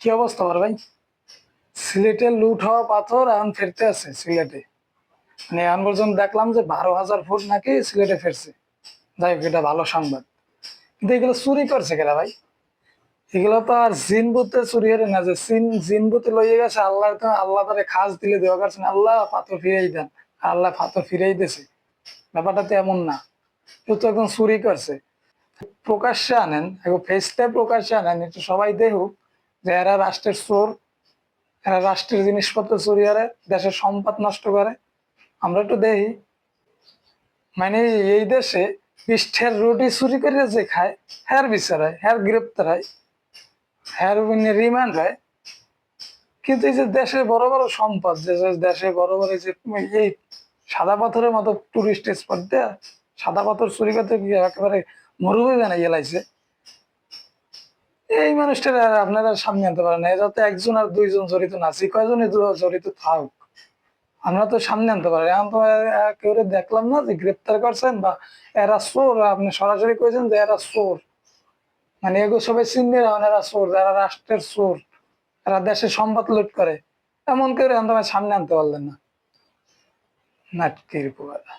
কি অবস্থা বড় ভাই? সিলেটে লুট হওয়া পাথর এখন ফেরতে আছে সিলেটে। মানে এখন পর্যন্ত দেখলাম যে বারো হাজার ফুট নাকি সিলেটে ফিরছে। যাই হোক, এটা ভালো সংবাদ। কিন্তু এগুলো চুরি করছে কেরা ভাই? এগুলো তো আর জিন বুতে চুরি হরে না যে সিন, জিন বুতে লইয়ে গেছে আল্লাহ তো, আল্লাহ তারে খাস দিলে দেওয়া করছেন আল্লাহ পাথর ফিরেই দেন, আল্লাহ পাথর ফিরেই দিছে। ব্যাপারটা তো এমন না। কেউ তো একদম চুরি করছে। প্রকাশ্যে আনেন এখন ফেসটা প্রকাশ্যে আনেন, একটু সবাই দেখুক। যে এরা রাষ্ট্রের চোর এরা রাষ্ট্রের জিনিসপত্র চুরি করে, দেশের সম্পদ নষ্ট করে। আমরা একটু দেখি। মানে এই দেশে পৃষ্ঠের রুটি চুরি করে যে খায় হ্যার বিচার হয় হ্যার গ্রেপ্তার হয় হ্যার রিমান্ড হয়। কিন্তু এই যে দেশে বড় বড় সম্পদ, যে দেশে বড় বড় যে এই সাদা পাথরের মতো টুরিস্ট স্পট দেয়া, সাদা পাথর চুরি করতে একেবারে মরুভূমি বানাই লাইছে। এই মানুষটার আর আপনারা সামনে আনতে পারেন না। তো একজন আর দুইজন জড়িত না, যে কয়জনই জড়িত থাকুক। আমরা তো সামনে আনতে পারি এখন তো কেউ দেখলাম না যে গ্রেপ্তার করছেন বা এরা চোর। আপনি সরাসরি কইছেন যে এরা চোর। মানে এগুলো সবাই চিনবে না এরা চোর এরা রাষ্ট্রের চোর, এরা দেশের সম্পদ লুট করে। এমন কেউ এখন তোমার সামনে আনতে পারলেন না। নাটকির পোয়ারা